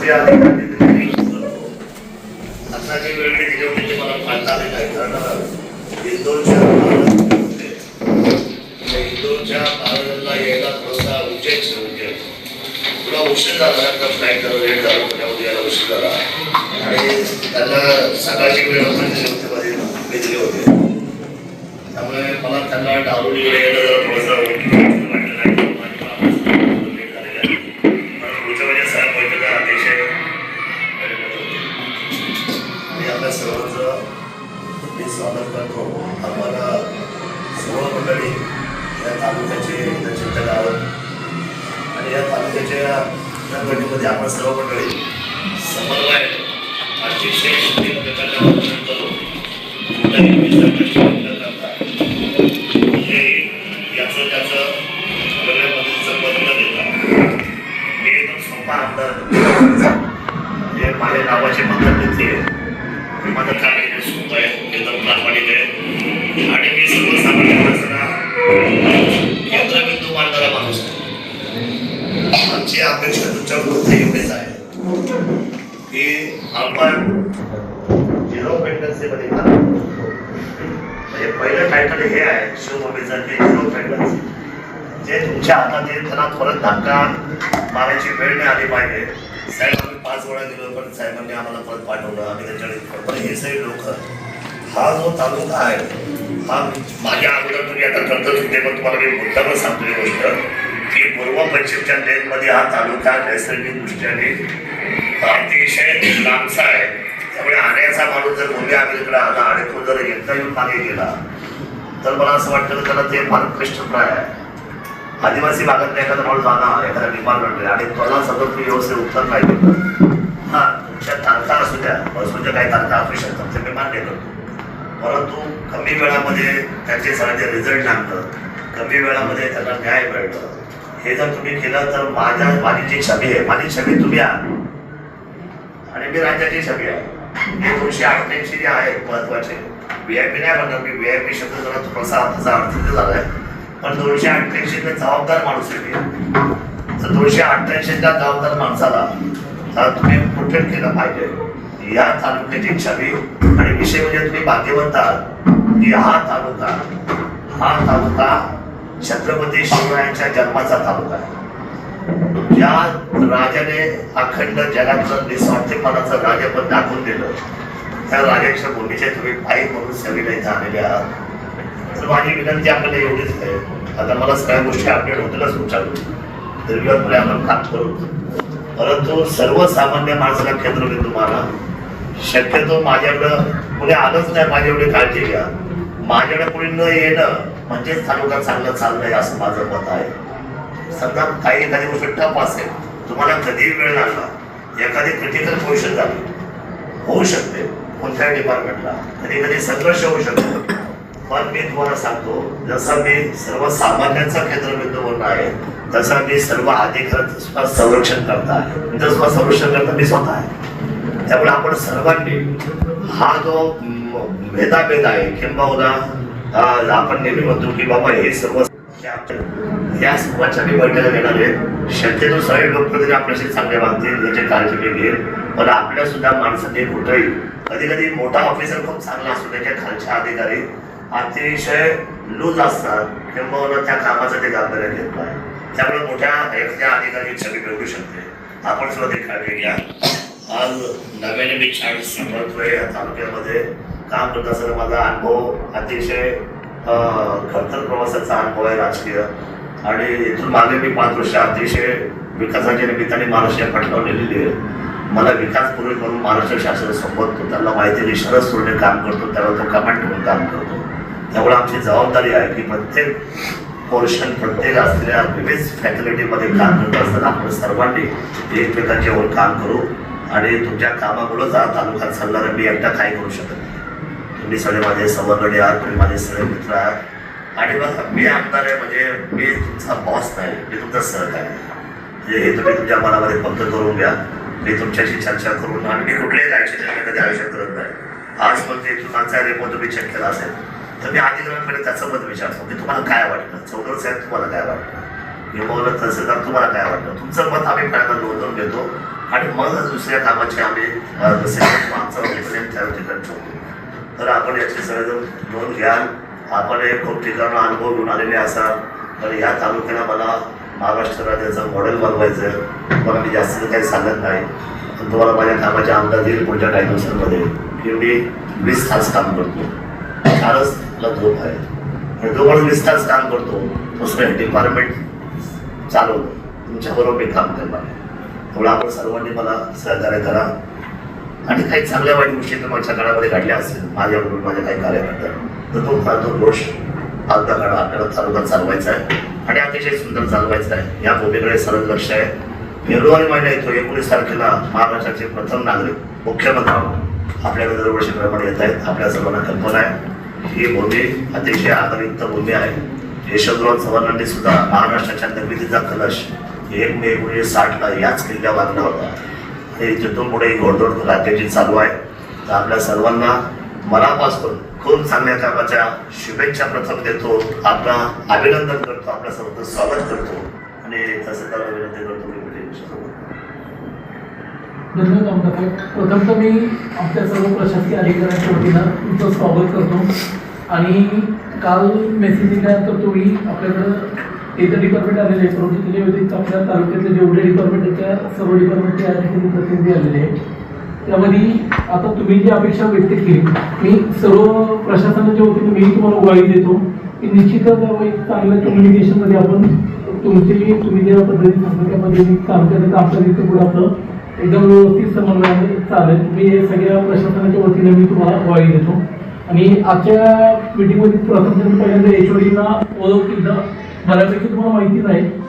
जे अधिकारी आता वेळ मी होती मला पाळता आले नाही कारण इंदोरच्या इंदोरच्या महाराजांना यायला थोडासा उजेड उजेड थोडा उशीर झाला आता फ्लाईट लेट झाला पुण्यामध्ये यायला उशीर झाला आणि त्यांना सकाळची वेळ आपण दिली दिले होते त्यामुळे मला त्यांना डावरून यायला जरा थोडंसं स्वागत करतो आम्हाला सर्व मंडळी या तालुक्याचे इथं चिंतक आहोत आणि या तालुक्याच्या या बैठकीमध्ये आपण सर्व मंडळी समन्वय अतिशय करू कुठल्याही विसर्गाची न करता याचं त्याचं वेगळ्या पद्धतीचं न देता मी एकदम सोपा आमदार माझ्या नावाचे मंत्री आहे मदत काम एकदम आणि मी सर्वसामान्य माणसाला केंद्रबिंदू मानणारा माणूस आमची अपेक्षा तुमच्याकडून एवढीच आहे की आपण झिरो पेंडन्सीमध्ये काम म्हणजे पहिलं टायटल हे आहे शिवभूमीचं की झिरो पेंडन्सी जे तुमच्या हातात येईल त्यांना परत धक्का मारायची वेळ नाही आली पाहिजे. साहेब आम्ही पाच वेळा गेलो पण साहेबांनी आम्हाला परत पाठवलं. आम्ही त्यांच्याकडे पण हे सगळे लोक हा जो तालुका आहे हा माझ्या अगोदर तुम्ही आता करतच होते पण तुम्हाला मी मुद्दाम सांगतो ही गोष्ट की पूर्व पश्चिमच्या लेनमध्ये हा तालुका नैसर्गिक दृष्ट्याने अतिशय लांबचा आहे. त्यामुळे आण्याचा माणूस जर मुंबई अमेरिकडे आला आणि तो जर एकदा येऊन मागे गेला तर मला असं वाटतं की त्याला ते फार क्लिष्टप्राय आहे. आदिवासी भागात एखादा माणूस आला एखादा डिपार्टमेंट आणि त्याला सतत मी व्यवस्थित उत्तर नाही हा तुमच्या तारखा असू द्या बसूच्या काही तारखा असू शकतात ते मी मान्य करतो. परंतु कमी वेळामध्ये त्याचे सगळ्यांचे रिझल्ट लागतं कमी वेळामध्ये त्यांना न्याय मिळतं हे जर तुम्ही केलं तर माझ्या माझी जी छबी आहे. माझी छबी तुम्ही आहात. आणि मी राज्याची छबी आहे. हे दोनशे अठ्ठ्याऐंशी जे आहे महत्त्वाचे. व्ही आय पी नाही म्हणणार मी. व्ही आय पी शब्द जरा थोडासा त्याचा अर्थ झालाय पण दोनशे अठ्ठ्याऐंशी जबाबदार माणूस आहे तर दोनशे अठ्ठ्याऐंशीच्या जबाबदार माणसाला तर तुम्ही प्रोटेक्ट केलं पाहिजे? या तालुक्याची छबी विषय म्हणजे तुम्ही भाग्यवंत आहात. की हा तालुका हा तालुका छत्रपती शिवरायांच्या जन्माचा तालुका आहे. ज्या राजाने अखंड जगाचं निस्वार्थीपणाचं राजपद दाखवून दिलं त्या राजाच्या भूमीचे तुम्ही पायी म्हणून सगळीला इथे आलेले आहात. तर माझी विनंती आपल्याला एवढीच आहे. आता मला सगळ्या गोष्टी अपडेट होतीलच विचारू दीर्घपुढे आपण काम करू परंतु सर्वसामान्य माणसाला केंद्र तुम्हाला. शक्यतो माझ्याकडं कुणी आलंच नाही माझी एवढी काळजी घ्या. माझ्याकडे कुणी न येणं म्हणजेच तालुका चांगलं चाललंय असं माझं मत आहे. समजा काही एखादी गोष्ट टप असेल तुम्हाला कधीही वेळ लागला एखादी क्रिटिकल पोझिशन झाली होऊ शकते कोणत्याही डिपार्टमेंटला कधी कधी संघर्ष होऊ शकतो. पण मी तुम्हाला सांगतो जसं मी सर्वसामान्यांचा केंद्रबिंदू म्हणून आहे तसं मी सर्व अधिकार संरक्षण करता आहे. म्हणजे संरक्षण करता मी स्वतः आहे. त्यामुळे आपण सर्वांनी हा जो भेदाभेद आहे किंबहुना आपण नेहमी म्हणतो की बाबा हे सर्व या सर्वांच्या मी बैठका घेणार आहेत. शक्यतो सगळे लोकप्रतिनिधी आपल्याशी चांगले वागतील याची काळजी मी घेईल पण आपल्या सुद्धा माणसाने कुठेही कधी कधी मोठा ऑफिसर खूप चांगला असतो त्याच्या खालच्या अधिकारी अतिशय लूज असतात. किंबहुना त्या कामाचं ते गांभीर्य घेत नाही. त्यामुळे मोठ्या एखाद्या अधिकारी छबी मिळवू शकते. आपण सुद्धा ते काळजी घ्या. आज नव्याने मी छान समर्थतोय या तालुक्यामध्ये. काम करत असताना माझा अनुभव अतिशय खडतर प्रवासाचा अनुभव आहे राजकीय. आणि इथून मागे मी पाच वर्ष अतिशय विकासाच्या निमित्ताने महाराष्ट्र पटलावर लिहिलेली आहे. मला विकास पूर्वी म्हणून महाराष्ट्र शासन संबोधतो त्याला माहिती आहे शरद सोडणे काम करतो त्याला तो कमांड म्हणून काम करतो. त्यामुळे आमची जबाबदारी आहे की प्रत्येक पोर्शन प्रत्येक असलेल्या विविध फॅकल्टीमध्ये काम करत असताना आपण सर्वांनी एकमेकांच्यावर काम करू. आणि तुमच्या कामामुळेच हा तालुका चालणार मी एकटा काय करू शकत नाही. तुम्ही सगळे माझे संवर्गणी आहात तुम्ही माझे सगळे मित्र आहात. आणि बघा मी आमदार आहे म्हणजे मी तुमचा बॉस नाही मी तुमचा सहकारी आहे. म्हणजे हे तुम्ही तुमच्या मनामध्ये फक्त करून घ्या. मी तुमच्याशी चर्चा करून आणि मी कुठल्याही राजकीय कधी आयुष्य करत नाही. आज पण ते तुमचा रेपो तुम्ही चेक केला असेल तर मी अधिकाऱ्यांकडे त्याचं मत विचारतो की तुम्हाला काय वाटतं? चौधरी साहेब तुम्हाला काय वाटतं? किंवा तहसीलदार तुम्हाला काय वाटतं? तुमचं मत आम्ही पहिल्यांदा नोंदवून घेतो. आणि मग दुसऱ्या कामाचे आम्ही अ, जसे मागचा करतो तर आपण याची सगळेजण नोंद घ्याल आपण एक खूप ठिकाणं अनुभव घेऊन आलेले असाल तर या तालुक्याला मला महाराष्ट्र राज्याचं मॉडेल बनवायचं आहे. मला मी जास्त काही सांगत नाही. पण तुम्हाला माझ्या कामाचे अंदाज येईल पुढच्या काही दिवसांमध्ये. की मी वीस तास काम करतो. चारच मला झोप आहे. आणि जो पण वीस तास काम करतो. दुसरं डिपार्टमेंट चालवतो. तुमच्याबरोबर मी काम करणार तेवढं आपण सर्वांनी मला सहकार्य करा. आणि काही चांगल्या वाईट गोष्टी तर माझ्या काळामध्ये घडल्या असतील. माझ्याबरोबर माझ्या काही कार्यकर्त्या तर तो फालतू दोष फालता काळा आपल्याला तालुका चालवायचा आहे. आणि अतिशय सुंदर चालवायचा आहे. या भूमीकडे सरळ लक्ष आहे. फेब्रुवारी महिना येतो. एकोणीस तारखेला महाराष्ट्राचे प्रथम नागरिक मुख्यमंत्री आपल्याकडे दरवर्षीप्रमाणे येत आहेत. आपल्या सर्वांना कल्पना आहे. ही भूमी अतिशय आदरयुक्त भूमी आहे. यशवंतराव चव्हाणांनी सुद्धा महाराष्ट्राच्या निर्मितीचा कलश एक मे एकोणीसशे साठला याच किल्ल्यावर बांधला होता. आणि तिथून पुढे ही राज्याची चालू आहे. तर आपल्या सर्वांना मनापासून खूप चांगल्या कामाच्या शुभेच्छा प्रथम देतो. आपला अभिनंदन करतो आपल्या सर्वांचं स्वागत करतो. आणि तहसीलदार विनंती करतो की म्हणजे धन्यवाद आमदार साहेब. प्रथम तर मी आमच्या सर्व प्रशासकीय अधिकाऱ्यांच्या वतीनं तुमचं स्वागत करतो. आणि काल मेसेज दिल्यानंतर तुम्ही आपल्याकडं इतर डिपार्टमेंट आलेले आहे परंतु त्याच्या व्यतिरिक्त आपल्या तालुक्यातले जेवढे डिपार्टमेंट आहेत त्या सर्व डिपार्टमेंटचे या ठिकाणी प्रतिनिधी आलेले आहेत. त्यामध्ये आता तुम्ही जी अपेक्षा व्यक्त केली मी सर्व प्रशासनाच्या वतीने मी तुम्हाला ग्वाही देतो. की निश्चितच एक चांगल्या कम्युनिकेशनमध्ये आपण तुमची तुम्ही ज्या पद्धतीने सांगता त्या पद्धतीने काम करत आमच्या तिथे पुढे आपलं एकदम व्यवस्थित समन्वयाने चालेल. मी हे सगळ्या प्रशासनाच्या वतीने मी तुम्हाला ग्वाही देतो. आणि आजच्या मीटिंगमध्ये प्रथम म्हणजे पहिल्यांदा एच ओ ओळख बऱ्यापैकी तुम्हाला माहिती नाही.